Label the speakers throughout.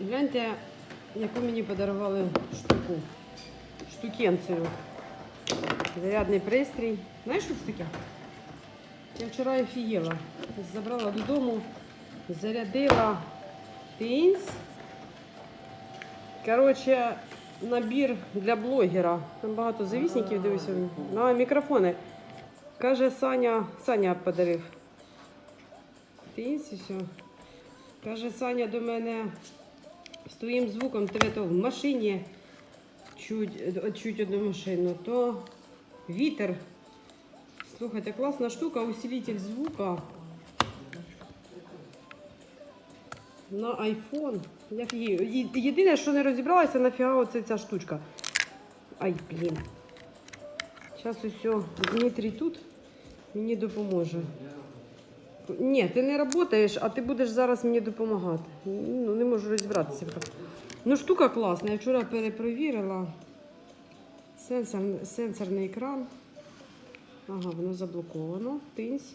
Speaker 1: Гляньте, яку мені подарували штуку. Штукенцію. Зарядний пристрій. Знаєш, що це таке? Я вчора офігела. Забрала додому, зарядила пінс. Коротше, набір для блогера. Там багато завісників, дивися. На мікрофони. Каже, Саня, Саня подарив. Пінс і все. Каже, Саня до мене з твоїм звуком тебе то в машині чуть, чуть одну машину, то вітер. Слухайте, класна штука, усилитель звука. На iPhone. Єдине, що не розібралася, нафіга оце ця штучка. Ай, блін. Зараз усе, Дмитрій тут мені допоможе. Ні, ти не працюєш, а ти будеш зараз мені допомагати. Ну, не можу розібратися. Ну, штука класна. Я вчора перепровірила. Сенсор, сенсорний екран. Ага, воно заблоковано. Тинсь.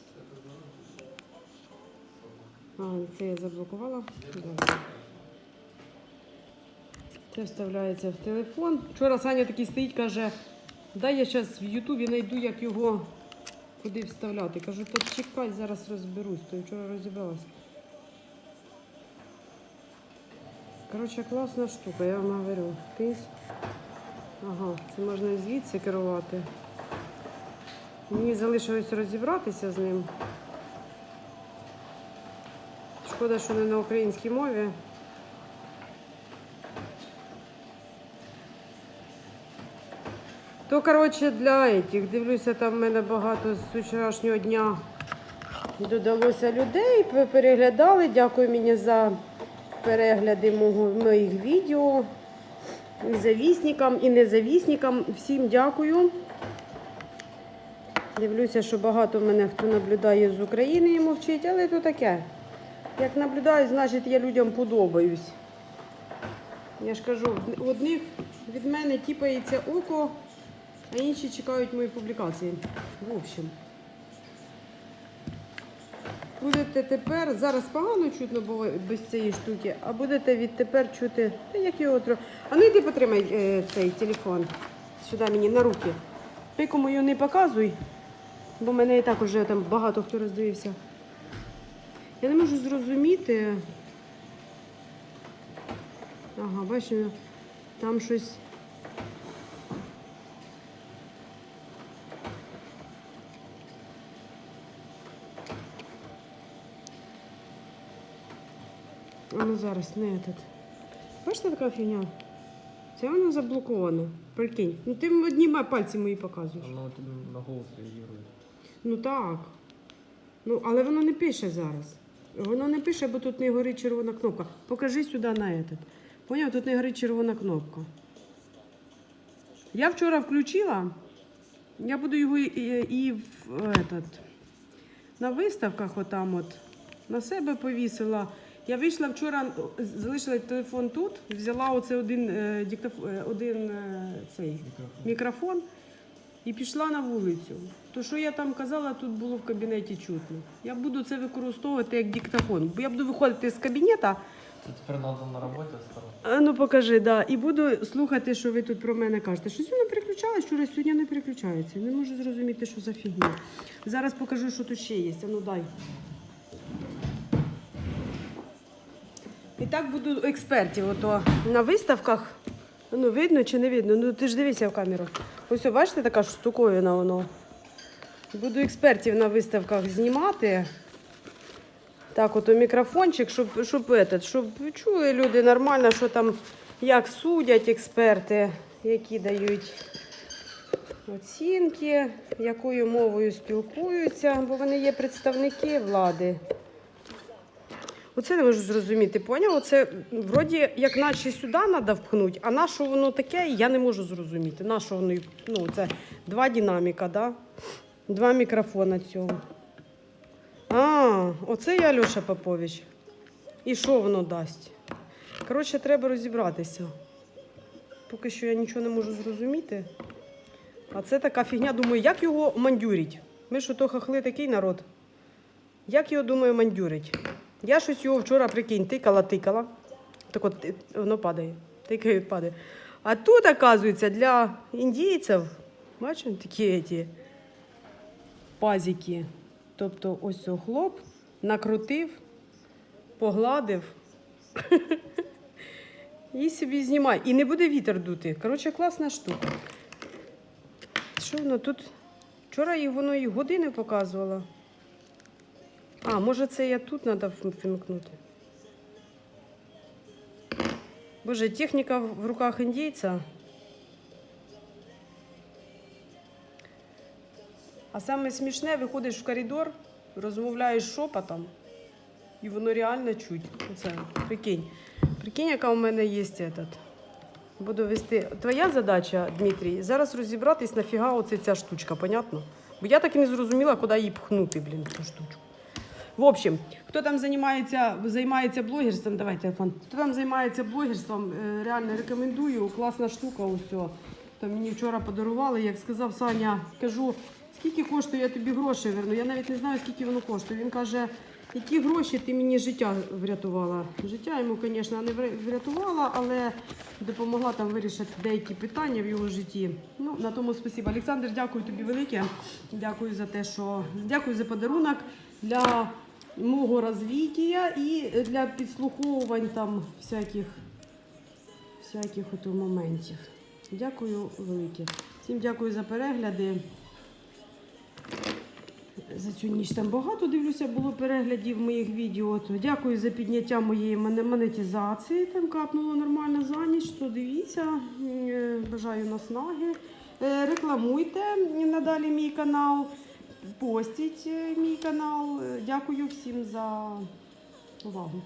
Speaker 1: А, це я заблокувала. Добре. Це вставляється в телефон. Вчора Саня такий стоїть, каже, дай я зараз в Ютубі знайду, як його куди вставляти. Кажу, то чекай, зараз розберусь, то вчора розібралась. Коротше, класна штука, я вам говорю. Тись. Ага, це можна і звідси керувати. Мені залишилось розібратися з ним. Шкода, що не на українській мові. То, коротше, для этих. Дивлюся, там в мене багато з вчорашнього дня додалося людей. Переглядали. Дякую мені за перегляди моїх відео. І завісникам, і незавісникам. Всім дякую. Дивлюся, що багато мене хто наблюдає з України і мовчить, але то таке. Як наблюдаю, значить я людям подобаюсь. Я ж кажу, одних від мене тіпається око, а інші чекають мої публікації. В общем. Будете тепер, зараз погано чутно було без цієї штуки, а будете відтепер чути, та як його трохи. А ну йди потримай е, цей телефон сюди мені на руки. Нікому його не показуй, бо мене і так уже там багато хто роздивився. Я не можу зрозуміти. Ага, бачимо, там щось. А ну зараз не этот. Бачите така фігня? Це воно заблоковано. Прикинь. Ну ти одні пальці мої показуєш.
Speaker 2: Оно тобі на голос реагує.
Speaker 1: Ну так. Ну, але воно не пише зараз. Воно не пише, бо тут не горить червона кнопка. Покажи сюди на этот. Поняв, тут не горить червона кнопка. Я вчора включила. Я буду його і, і, і в этот, на виставках отам от на себе повісила. Я вийшла вчора, залишила телефон тут, взяла оце один, е, диктоф, е, один е, цей мікрофон і пішла на вулицю. То, що я там казала, тут було в кабінеті чутно. Я буду це використовувати як диктофон. Бо я буду виходити з кабінета,
Speaker 2: Це тепер треба на роботі стало.
Speaker 1: а ну покажи, да, і буду слухати, що ви тут про мене кажете. Щось воно переключалось, вчора сьогодні не переключається. Не можу зрозуміти, що за фігня. Зараз покажу, що тут ще є. А ну дай. І так буду експертів ото на виставках. Ну, видно чи не видно? Ну ти ж дивися в камеру. Ось, бачите, така штуковина воно. Буду експертів на виставках знімати. Так, ото мікрофончик, щоб, щоб, этот, щоб чули люди нормально, що там, як судять експерти, які дають оцінки, якою мовою спілкуються, бо вони є представники влади. Оце не можу зрозуміти, поняв? Оце вроді як наче сюди треба впхнути, а на що воно таке, я не можу зрозуміти. На що воно, ну, це два динаміка, да? два мікрофона цього. А, оце я Альоша Попович. І що воно дасть? Коротше, треба розібратися. Поки що я нічого не можу зрозуміти. А це така фігня, думаю, як його мандюрить? Ми ж ото хахли такий народ. Як його, думаю, мандюрить? Я щось його вчора, прикинь, тикала, тикала. Так от воно падає. От падає. А тут, оказується, для індійців, бачите, такі ці пазики. Тобто ось цього хлоп накрутив, погладив. І собі знімай. І не буде вітер дути. Коротше, класна штука. Що воно тут? Вчора воно і години показувало. А, може це я тут треба вмикнути. Боже, техніка в руках індійця. А саме смішне, виходиш в коридор, розмовляєш шепотом, і воно реально чуть. Оце, прикинь. Прикинь, яка у мене є этот. Буду вести. Твоя задача, Дмитрій, зараз розібратись, нафіга оце ця штучка, понятно? Бо я так і не зрозуміла, куди її пхнути, блін, цю штучку. В общем, хто там займається, займається блогерством, давайте телефон. Хто там займається блогерством, е, реально рекомендую. Класна штука, Ось Там мені вчора подарували, як сказав Саня, кажу, скільки коштує я тобі грошей верну. Я навіть не знаю, скільки воно коштує. Він каже, які гроші ти мені життя врятувала. Життя йому, звісно, не вря- врятувала, але допомогла там вирішити деякі питання в його житті. Ну, на тому спасибо. Олександр, дякую тобі велике. Дякую за те, що дякую за подарунок для мого розвіття і для підслуховувань там всяких, всяких ото моментів. Дякую велике. Всім дякую за перегляди. За цю ніч там багато дивлюся, було переглядів моїх відео. То дякую за підняття моєї моне- монетизації. Там капнуло нормально за ніч. То дивіться, Е, бажаю наснаги. Е, Рекламуйте надалі мій канал, постіть е, мій канал. Дякую всім за увагу.